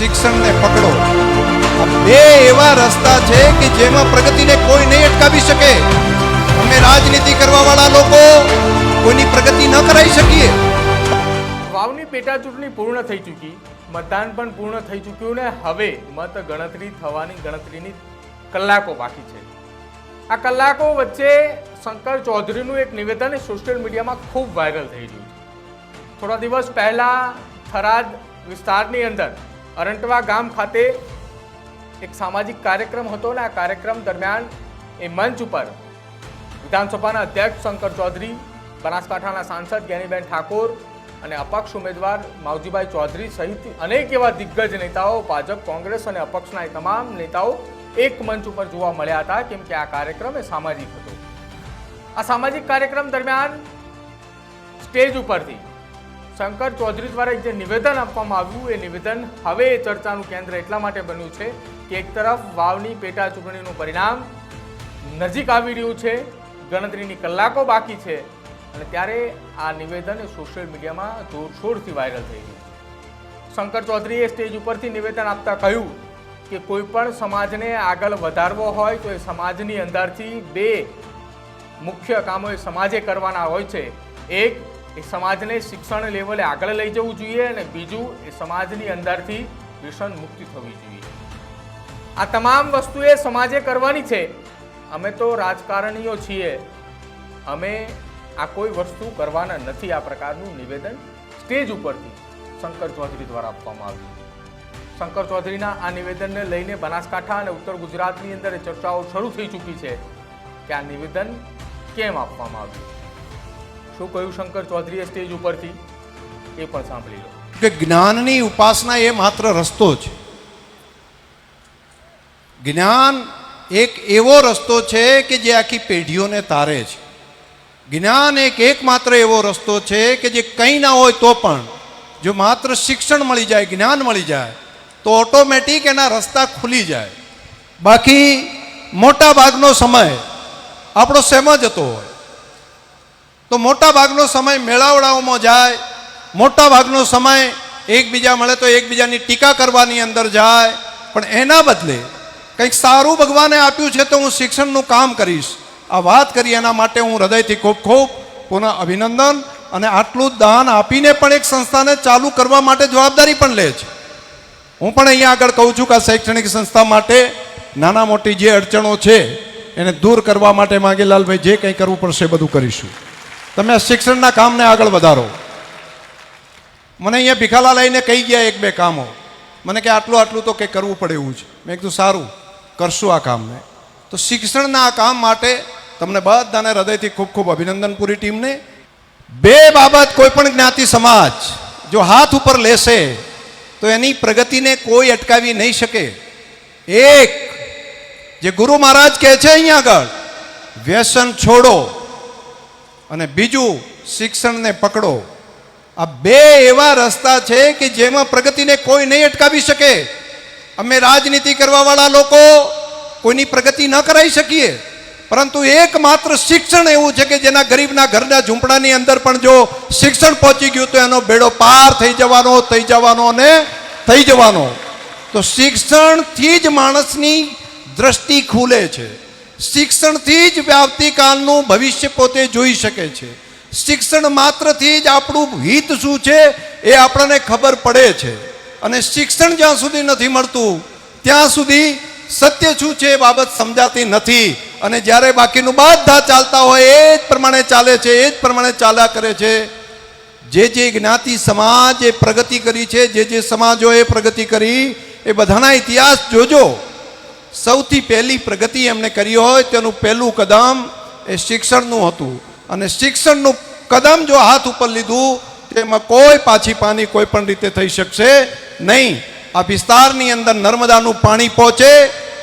શિક્ષણને પકડો. આ બે એવા રસ્તા છે કે જેમાં પ્રગતિને કોઈ નહીં અટકાવી શકે. અમે રાજનીતિ કરવાવાળા લોકો કોઈની પ્રગતિ ન કરાવી શકીએ. વાવની પેટા ચૂંટણી પૂર્ણ થઈ ચૂકી. મતદાન પણ પૂર્ણ થઈ ચૂક્યું ને હવે મત ગણતરી થવાની ગણતરીની કલાકો બાકી છે. આ કલાકો વચ્ચે શંકર ચૌધરીનું એક નિવેદન સોશિયલ મીડિયામાં ખૂબ વાયરલ થઈ રહ્યું છે. થોડા દિવસ પહેલા થરાદ વિસ્તારની અંદર અરંટવા ગામ ખાતે એક સામાજિક કાર્યક્રમ હતો ને આ કાર્યક્રમ દરમિયાન એ મંચ ઉપર વિધાનસભાના અધ્યક્ષ શંકર ચૌધરી, બનાસકાંઠાના સાંસદ જ્ઞાનીબેન ઠાકોર અને અપક્ષ ઉમેદવાર માવજીભાઈ ચૌધરી સહિત અનેક એવા દિગ્ગજ નેતાઓ, ભાજપ, કોંગ્રેસ અને અપક્ષના એ તમામ નેતાઓ એક મંચ ઉપર જોવા મળ્યા હતા, કેમ કે આ કાર્યક્રમ એ સામાજિક હતો. આ સામાજિક કાર્યક્રમ દરમિયાન સ્ટેજ ઉપરથી શંકર ચૌધરી દ્વારા જે નિવેદન આપવામાં આવ્યું, એ નિવેદન હવે ચર્ચાનું કેન્દ્ર એટલા માટે બન્યું છે કે એક તરફ વાવની પેટા ચૂંટણીનું પરિણામ નજીક આવી રહ્યું છે, ગણતરીની કલાકો બાકી છે, અને ત્યારે આ નિવેદન સોશિયલ મીડિયામાં જોરશોરથી વાયરલ થઈ ગયું. શંકર ચૌધરીએ સ્ટેજ ઉપરથી નિવેદન આપતા કહ્યું કે કોઈ પણ સમાજને આગળ વધારવો હોય તો એ સમાજની અંદરથી બે મુખ્ય કામો એ સમાજે કરવાના હોય છે. એક એ સમાજને શિક્ષણ લેવલે આગળ લઈ જવું જોઈએ અને બીજું એ સમાજની અંદરથી વ્યસન મુક્તિ થવી જોઈએ. આ તમામ વસ્તુ એ સમાજે કરવાની છે. અમે તો રાજકારણીઓ છીએ. અમે આ કોઈ વસ્તુ કરવાના નથી આ પ્રકારનું નિવેદન સ્ટેજ ઉપરથી શંકર ચૌધરી દ્વારા આપવામાં આવ્યું શંકર ચૌધરીના આ નિવેદનને લઈને બનાસકાંઠા અને ઉત્તર ગુજરાતની અંદર ચર્ચાઓ શરૂ થઈ ચૂકી છે કે આ નિવેદન કેમ આપવામાં આવ્યું? શું કહ્યું શંકર ચૌધરીએ સ્ટેજ ઉપરથી? એ પણ સાંભળી લો. કે જ્ઞાનની ઉપાસના એ માત્ર રસ્તો છે જ્ઞાન એક એવો રસ્તો છે કે જે આખી પેઢીઓને તારે છે. જ્ઞાન એક એકમાત્ર એવો રસ્તો છે કે જે કંઈ ના હોય તો પણ, જો માત્ર શિક્ષણ મળી જાય, જ્ઞાન મળી જાય, તો ઓટોમેટિક એના રસ્તા ખુલી જાય. બાકી મોટા ભાગનો સમય આપણો સેમ જ હતો. હોય તો મોટા ભાગનો સમય મેળાવડાઓમાં જાય મોટા ભાગનો સમય એકબીજા મળે તો એકબીજાની ટીકા કરવાની અંદર જાય. પણ એના બદલે કંઈક સારું ભગવાને આપ્યું છે તો હું શિક્ષણનું કામ કરીશ. આ વાત કરી એના માટે હું હૃદયથી ખૂબ ખૂબ પુનઃ અભિનંદન અને આટલું દાન આપીને પણ એક સંસ્થાને ચાલુ કરવા માટે જવાબદારી પણ લે છે. હું પણ અહીંયા આગળ કહું છું કે આ શૈક્ષણિક સંસ્થા માટે નાના મોટી જે અડચણો છે એને દૂર કરવા માટે માગેલાલભાઈ, જે કંઈ કરવું પડશે બધું કરીશું. તમે શિક્ષણના કામને આગળ વધારો. મને અહીંયા ભીખાલા લઈને કહી ગયા એક બે કામો. મને કે આટલું આટલું તો કંઈ કરવું પડે એવું છે. મેં કીધું, સારું, કરશું આ કામને. તો શિક્ષણના આ કામ માટે તમને બધાને હૃદયથી ખૂબ ખૂબ અભિનંદન પૂરી ટીમને. બે બાબત કોઈ પણ જ્ઞાતિ સમાજ જો હાથ ઉપર લેશે, તો એની પ્રગતિને કોઈ અટકાવી નહીં શકે. એક, જે ગુરુ મહારાજ કહે છે અહીંયા આગળ, વ્યસન છોડો. અને બીજું, શિક્ષણને પકડો. આ બે એવા રસ્તા છે કે જેમાં પ્રગતિને કોઈ નહીં અટકાવી શકે. અમે રાજનીતિ કરવાવાળા લોકો કોઈની પ્રગતિ ન કરાવી શકીએ. પરંતુ એકમાત્ર શિક્ષણ એવું છે કે જેના ગરીબના ઘરના ઝૂંપડાની અંદર પણ જો શિક્ષણ પહોંચી ગયું તો એનો બેડો પાર થઈ જવાનો થઈ જવાનો અને થઈ જવાનો. તો શિક્ષણથી જ માણસની દ્રષ્ટિ ખુલે છે. શિક્ષણથી જ આવતીકાલનું ભવિષ્ય પોતે જોઈ શકે છે. શિક્ષણ માત્રથી જ આપણું હિત શું છે એ આપણને ખબર પડે છે. અને શિક્ષણ જ્યાં સુધી નથી મળતું, ત્યાં સુધી સત્ય શું છે એ બાબત સમજાતી નથી. અને જ્યારે બાકીનું બધા ચાલતા હોય, એ જ પ્રમાણે ચાલે છે, એ જ પ્રમાણે ચાલ્યા કરે છે. જે જે જ્ઞાતિ સમાજ પ્રગતિ કરી છે, જે જે સમાજોએ પ્રગતિ કરી, એ બધાના ઇતિહાસ જોજો. સૌથી પહેલી પ્રગતિ એમણે કરી હોય તેનું પહેલું કદમ એ શિક્ષણનું હતું. અને શિક્ષણનું કદમ જો હાથ ઉપર લીધું, તેમાં કોઈ પાછી પાની કોઈ પણ રીતે થઈ શકશે નહીં. આ વિસ્તારની અંદર નર્મદાનું પાણી પહોંચે,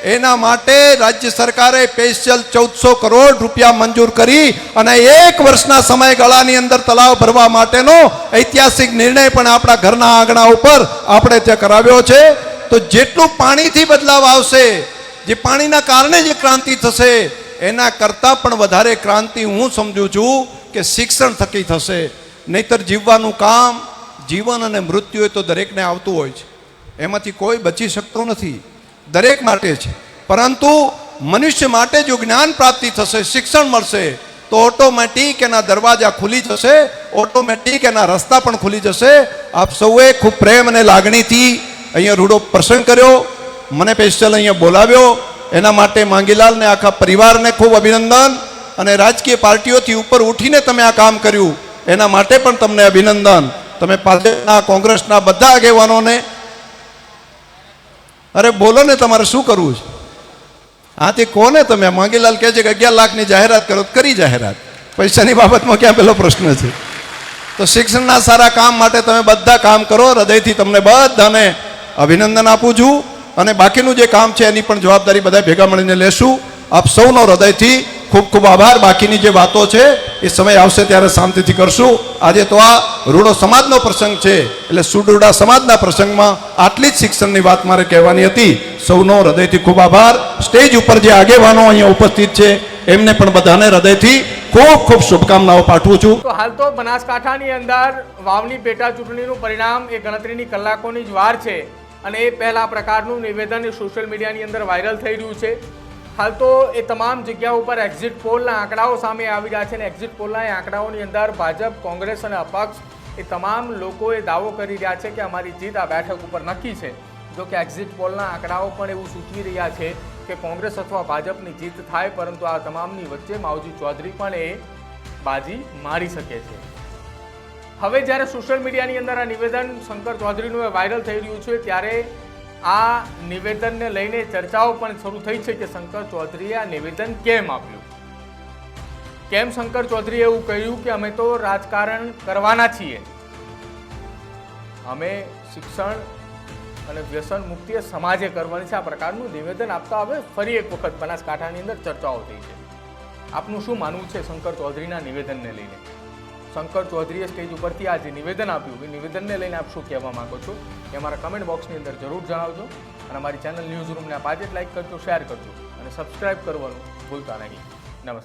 એના માટે રાજ્ય સરકારે સ્પેશિયલ ચૌદસો કરોડ રૂપિયા મંજૂર કરી અને એક વર્ષના સમયગાળાની અંદર તલાવ ભરવા માટેનો ઐતિહાસિક નિર્ણય પણ આપણા ઘરના આંગણા ઉપર આપણે ત્યાં કરાવ્યો છે. તો જેટલું પાણીથી બદલાવ આવશે જે પાણીના કારણે જે ક્રાંતિ થશે, એના કરતાં પણ વધારે ક્રાંતિ હું સમજું છું કે શિક્ષણ થકી થશે. નહીતર જીવવાનું કામ, જીવન અને મૃત્યુ એ તો દરેકને આવતું હોય છે. એમાંથી કોઈ બચી શકતો નથી. દરેક માટે છે. પરંતુ મનુષ્ય માટે જો જ્ઞાન પ્રાપ્તિ થશે, શિક્ષણ મળશે, તો ઓટોમેટિક એના દરવાજા ખુલી જશે, ઓટોમેટિક એના રસ્તા પણ ખુલી જશે. આપ સૌએ ખૂબ પ્રેમ અને લાગણીથી અહીંયા રૂડો પ્રસંગ કર્યો. મને સ્પેશિયલ અહીંયા બોલાવ્યો. એના માટે માંગીલાલને, આખા પરિવારને ખૂબ અભિનંદન અને રાજકીય પાર્ટીઓથી ઉપર ઉઠીને તમે આ કામ કર્યું. એના માટે પણ તમને અભિનંદન. તમે ભાજપના કોંગ્રેસના બધા આગેવાનોને અરે બોલો ને તમારે શું કરવું છે? આથી કોને તમે? માંગીલાલ કહે છે કે અગિયાર લાખની જાહેરાત કરો, કરી જાહેરાત. પૈસાની બાબતમાં ક્યાં પેલો પ્રશ્ન છે? તો શિક્ષણના સારા કામ માટે તમે બધા કામ કરો, હૃદયથી તમને બધાને અભિનંદન આપું છું. અને બાકીનું જે કામ છે એની પણ જવાબદારી બધા ભેગા મળીને લેશું. આપ સૌનો હૃદયથી ખૂબ ખૂબ આભાર. બાકીની જે વાતો છે એ સમય આવશે ત્યારે શાંતિથી કરશું. આજે તો આ રૂડો સમાજનો પ્રસંગ છે. એટલે સુડુડા સમાજના પ્રસંગમાં આટલી જ શિક્ષણની વાત મારે કહેવાની હતી. સૌનો હૃદયથી ખૂબ આભાર. સ્ટેજ ઉપર જે આગેવાનો અહીંયા ઉપસ્થિત છે, એમને પણ બધાને હૃદયથી ખૂબ ખૂબ શુભકામનાઓ પાઠવું છું. તો હાલ તો બનાસકાંઠાની અંદર વાવની પેટા ચૂંટણીનું પરિણામ એ ગણતરીની કલાકોની જ વાર છે. અને એ પહેલાં પ્રકારનું નિવેદન સોશિયલ મીડિયાની અંદર વાયરલ થઈ રહ્યું છે. હાલ તો એ તમામ જગ્યાઓ ઉપર એક્ઝિટ પોલના આંકડાઓ સામે આવી રહ્યા છે અને એક્ઝિટ પોલના એ આંકડાઓની અંદર ભાજપ, કોંગ્રેસ અને અપક્ષ એ તમામ લોકોએ દાવો કરી રહ્યા છે કે અમારી જીત આ બેઠક ઉપર નક્કી છે. જો કે એક્ઝિટ પોલના આંકડાઓ પણ એવું સૂચવી રહ્યા છે કે કોંગ્રેસ અથવા ભાજપની જીત થાય, પરંતુ આ તમામની વચ્ચે માવજી ચૌધરી પણ એ બાજી મારી શકે છે. હવે જ્યારે સોશિયલ મીડિયાની અંદર આ નિવેદન શંકર ચૌધરીનું વાયરલ થઈ રહ્યું છે, ત્યારે આ નિવેદનને લઈને ચર્ચાઓ પણ શરૂ થઈ છે કે શંકર ચૌધરીએ આ નિવેદન કેમ આપ્યું? કેમ શંકર ચૌધરીએ એવું કહ્યું કે અમે તો રાજકારણ કરવાના છીએ? અમે શિક્ષણ અને વ્યસન મુક્તિ સમાજે કરવાની છે. આ પ્રકારનું નિવેદન આપતા હવે ફરી એક વખત બનાસકાંઠાની અંદર ચર્ચાઓ થઈ છે. આપનું શું માનવું છે શંકર ચૌધરીના નિવેદનને લઈને? શંકર ચૌધરીએ સ્ટેજ ઉપરથી આ જે નિવેદન આપ્યું. એ નિવેદનને લઈને આપ શું કહેવા માગો છો? એ અમારા કમેન્ટ બોક્સની અંદર જરૂર જણાવજો અને અમારી ચેનલ ન્યૂઝ રૂમને આપ આજે જ લાઈક કરજો શેર કરજો અને સબસ્ક્રાઇબ કરવાનું ભૂલતા નહીં. નમસ્કાર.